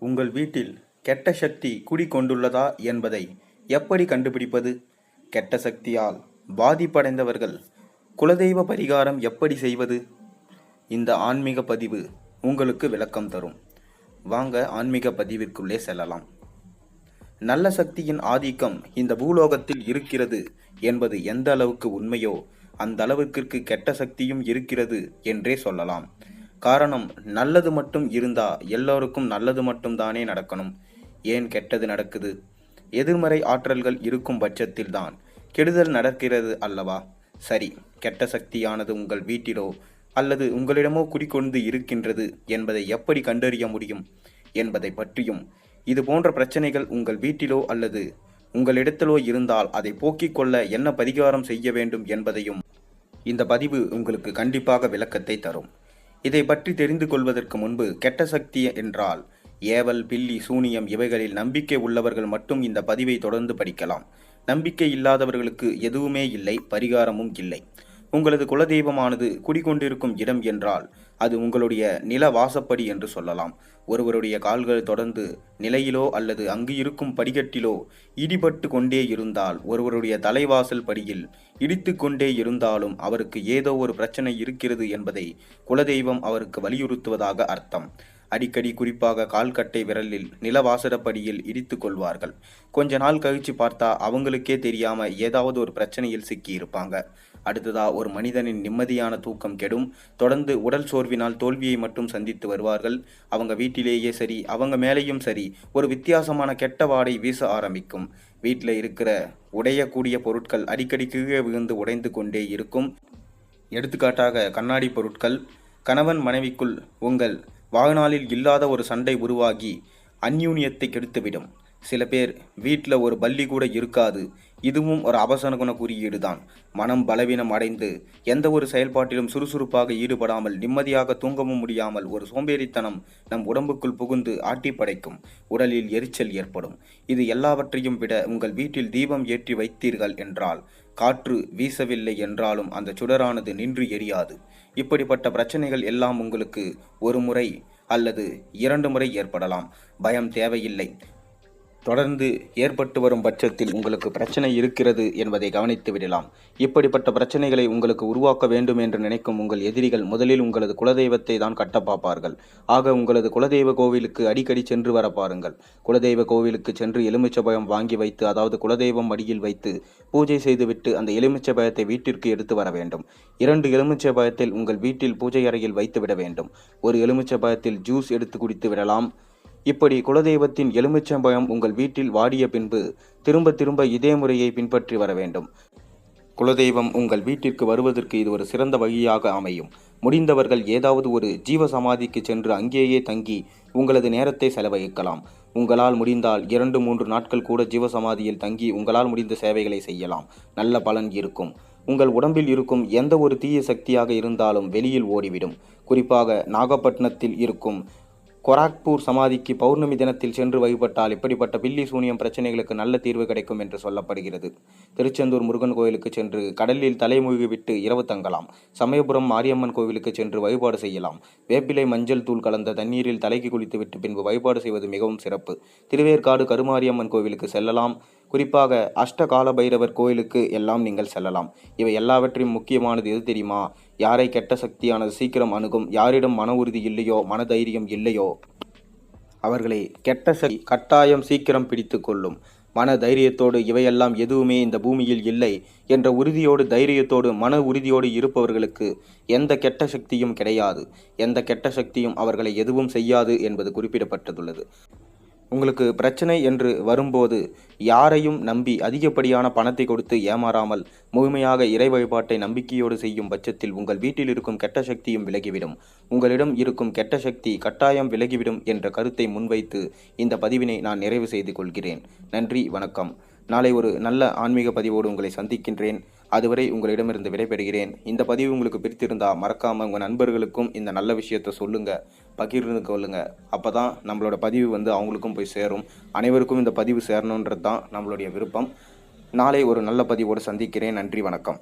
உங்கள் வீட்டில் கெட்ட சக்தி குடிகொண்டுள்ளதா என்பதை எப்படி கண்டுபிடிப்பது? கெட்ட சக்தியால் பாதிப்படைந்தவர்கள் குலதெய்வ பரிகாரம் எப்படி செய்வது? இந்த ஆன்மீக பதிவு உங்களுக்கு விளக்கம் தரும். வாங்க ஆன்மீக பதிவிற்குள்ளே செல்லலாம். நல்ல சக்தியின் ஆதிக்கம் இந்த பூலோகத்தில் இருக்கிறது என்பது எந்த அளவுக்கு உண்மையோ அந்த அளவுக்கு கெட்ட சக்தியும் இருக்கிறது என்றே சொல்லலாம். காரணம் நல்லது மட்டும் இருந்தா எல்லோருக்கும் நல்லது மட்டும் தானே நடக்கணும். ஏன் கெட்டது நடக்குது? எதிர்மறை ஆற்றல்கள் இருக்கும் பட்சத்தில் தான் கெடுதல் நடக்கிறது அல்லவா? சரி கெட்ட சக்தியானது உங்கள் வீட்டிலோ அல்லது உங்களிடமோ குடிக்கொண்டு இருக்கின்றது என்பதை எப்படி கண்டறிய முடியும் என்பதை பற்றியும் இது போன்ற பிரச்சனைகள் உங்கள் வீட்டிலோ அல்லது உங்களிடத்திலோ இருந்தால் அதை போக்கிக் கொள்ள என்ன பரிகாரம் செய்ய வேண்டும் என்பதையும் இந்த பதிவு உங்களுக்கு கண்டிப்பாக விளக்கத்தை தரும். இதை பற்றி தெரிந்து கொள்வதற்கு முன்பு கெட்ட சக்தி என்றால் ஏவல் பில்லி சூனியம் இவைகளில் நம்பிக்கை உள்ளவர்கள் மட்டும் இந்த பதிவை தொடர்ந்து படிக்கலாம். நம்பிக்கை இல்லாதவர்களுக்கு எதுவுமே இல்லை பரிகாரமும் இல்லை. உங்களது குலதெய்வமானது குடிகொண்டிருக்கும் இடம் என்றால் அது உங்களுடைய நில வாசப்படி என்று சொல்லலாம். ஒருவருடைய கால்கள் தொடர்ந்து நிலையிலோ அல்லது அங்கு இருக்கும் படிக்கட்டிலோ இடிபட்டு கொண்டே இருந்தால் ஒருவருடைய தலைவாசல் படியில் இடித்து கொண்டே இருந்தாலும் அவருக்கு ஏதோ ஒரு பிரச்சனை இருக்கிறது என்பதை குலதெய்வம் அவருக்கு வலியுறுத்துவதாக அர்த்தம். அடிக்கடி குறிப்பாக கால்கட்டை விரலில் நிலவாசடப்படியில் இடித்து கொள்வார்கள். கொஞ்ச நாள் கழிச்சு பார்த்தா அவங்களுக்கே தெரியாம ஏதாவது ஒரு பிரச்சனையில் சிக்கி இருப்பாங்க அடுத்ததா ஒரு மனிதனின் நிம்மதியான தூக்கம் கெடும். தொடர்ந்து உடல் சோர்வினால் தோல்வியை மட்டும் சந்தித்து வருவார்கள். அவங்க வீட்டிலேயே சரி அவங்க மேலேயும் சரி ஒரு வித்தியாசமான கெட்ட வாடை வீச ஆரம்பிக்கும். வீட்டில் இருக்கிற உடையக்கூடிய பொருட்கள் அடிக்கடி கீழே விழுந்து உடைந்து கொண்டே இருக்கும். எடுத்துக்காட்டாக கண்ணாடி பொருட்கள். கணவன் மனைவிக்குள் உங்கள் வாழ்நாளில் இல்லாத ஒரு சண்டை உருவாகி அந்யூன்யத்தை கெடுத்துவிடும். சில பேர் வீட்டில் ஒரு பள்ளி கூட இருக்காது. இதுவும் ஒரு அவசர குண குறியீடு தான் மனம் பலவீனம் அடைந்து எந்த ஒரு செயல்பாட்டிலும் சுறுசுறுப்பாக ஈடுபடாமல் நிம்மதியாக தூங்கவும் முடியாமல் ஒரு சோம்பேறித்தனம் நம் உடம்புக்குள் புகுந்து ஆட்டி படைக்கும் உடலில் எரிச்சல் ஏற்படும். இது எல்லாவற்றையும் விட உங்கள் வீட்டில் தீபம் ஏற்றி வைத்தீர்கள் என்றால் காற்று வீசவில்லை என்றாலும் அந்த சுடரானது நின்று எரியாது. இப்படிப்பட்ட பிரச்சனைகள் எல்லாம் உங்களுக்கு ஒரு முறை அல்லது இரண்டு முறை ஏற்படலாம். பயம் தேவையில்லை. தொடர்ந்து ஏற்பட்டு வரும் பட்சத்தில் உங்களுக்கு பிரச்சனை இருக்கிறது என்பதை கவனித்து விடலாம். இப்படிப்பட்ட பிரச்சனைகளை உங்களுக்கு உருவாக்க வேண்டும் என்று நினைக்கும் உங்கள் எதிரிகள் முதலில் உங்களது குலதெய்வத்தை தான் கட்ட பார்ப்பார்கள். ஆக உங்களது குலதெய்வ கோவிலுக்கு அடிக்கடி சென்று வர பாருங்கள். குலதெய்வ கோவிலுக்கு சென்று எலுமிச்சபயம் வாங்கி வைத்து அதாவது குலதெய்வம் மடியில் வைத்து பூஜை செய்துவிட்டு அந்த எலுமிச்சபயத்தை வீட்டிற்கு எடுத்து வர வேண்டும். இரண்டு எலுமிச்சபயத்தில் உங்கள் வீட்டில் பூஜை அறையில் வைத்து விட வேண்டும். ஒரு எலுமிச்சபயத்தில் ஜூஸ் எடுத்து குடித்து விடலாம். இப்படி குலதெய்வத்தின் எலுமிச்சம்பழம் உங்கள் வீட்டில் வாடிய பின்பு திரும்ப திரும்ப இதே முறையை பின்பற்றி வர வேண்டும். குலதெய்வம் உங்கள் வீட்டிற்கு வருவதற்கு இது ஒரு சிறந்த வழியாக அமையும். முடிந்தவர்கள் ஏதாவது ஒரு ஜீவ சமாதிக்கு சென்று அங்கேயே தங்கி உங்களது நேரத்தை செலவழிக்கலாம். உங்களால் முடிந்தால் இரண்டு மூன்று நாட்கள் கூட ஜீவசமாதியில் தங்கி உங்களால் முடிந்த சேவைகளை செய்யலாம். நல்ல பலன் இருக்கும். உங்கள் உடம்பில் இருக்கும் எந்த ஒரு தீய சக்தியாக இருந்தாலும் வெளியில் ஓடிவிடும். குறிப்பாக நாகப்பட்டினத்தில் இருக்கும் கொராக்பூர் சமாதிக்கு பௌர்ணமி தினத்தில் சென்று வழிபட்டால் இப்படிப்பட்ட பில்லி சூனியம் பிரச்சனைகளுக்கு நல்ல தீர்வு கிடைக்கும் என்று சொல்லப்படுகிறது. திருச்செந்தூர் முருகன் கோயிலுக்கு சென்று கடலில் தலைமூழ்கி விட்டு இரவு தங்கலாம். சமயபுரம் மாரியம்மன் கோவிலுக்கு சென்று வழிபாடு செய்யலாம். வேப்பிலை மஞ்சள் தூள் கலந்த தண்ணீரில் தலைக்கு குளித்துவிட்டு பின்பு வழிபாடு செய்வது மிகவும் சிறப்பு. திருவேற்காடு கருமாரியம்மன் கோவிலுக்கு செல்லலாம். குறிப்பாக அஷ்டகால பைரவர் கோயிலுக்கு எல்லாம் நீங்கள் செல்லலாம். இவை எல்லாவற்றையும் முக்கியமானது எது தெரியுமா? யாரை கெட்ட சக்தியானது சீக்கிரம் அணுகும்? யாரிடம் மன உறுதி இல்லையோ மனதைரியம் இல்லையோ? அவர்களை கெட்ட சக்தி கட்டாயம் சீக்கிரம் பிடித்து கொள்ளும். மன தைரியத்தோடு இவையெல்லாம் எதுவுமே இந்த பூமியில் இல்லை என்ற உறுதியோடு தைரியத்தோடு மன உறுதியோடு இருப்பவர்களுக்கு எந்த கெட்ட சக்தியும் கிடையாது. எந்த கெட்ட சக்தியும் அவர்களை எதுவும் செய்யாது என்பது குறிப்பிடப்பட்டுள்ளது. உங்களுக்கு பிரச்சனை என்று வரும்போது யாரையும் நம்பி அதிகப்படியான பணத்தை கொடுத்து ஏமாறாமல் முழுமையாக இறை வழிபாட்டை நம்பிக்கையோடு செய்யும் பட்சத்தில் உங்கள் வீட்டில் இருக்கும் கெட்ட சக்தியும் விலகிவிடும். உங்களிடம் இருக்கும் கெட்ட சக்தி கட்டாயம் விலகிவிடும் என்ற கருத்தை முன்வைத்து இந்த பதிவினை நான் நிறைவு செய்து கொள்கிறேன். நன்றி வணக்கம். நாளை ஒரு நல்ல ஆன்மீக பதிவோடு உங்களை சந்திக்கின்றேன். அதுவரை உங்களிடமிருந்து விடைபெறுகிறேன். இந்த பதிவு உங்களுக்கு பிடித்திருந்தால் மறக்காமல் உங்கள் நண்பர்களுக்கும் இந்த நல்ல விஷயத்தை சொல்லுங்கள் பகிர்ந்து கொள்ளுங்கள் அப்போ தான் நம்மளோட பதிவு வந்து அவங்களுக்கும் போய் சேரும். அனைவருக்கும் இந்த பதிவு சேரணுன்றது தான் நம்மளுடைய விருப்பம். நாளை ஒரு நல்ல பதிவோடு சந்திக்கிறேன். நன்றி வணக்கம்.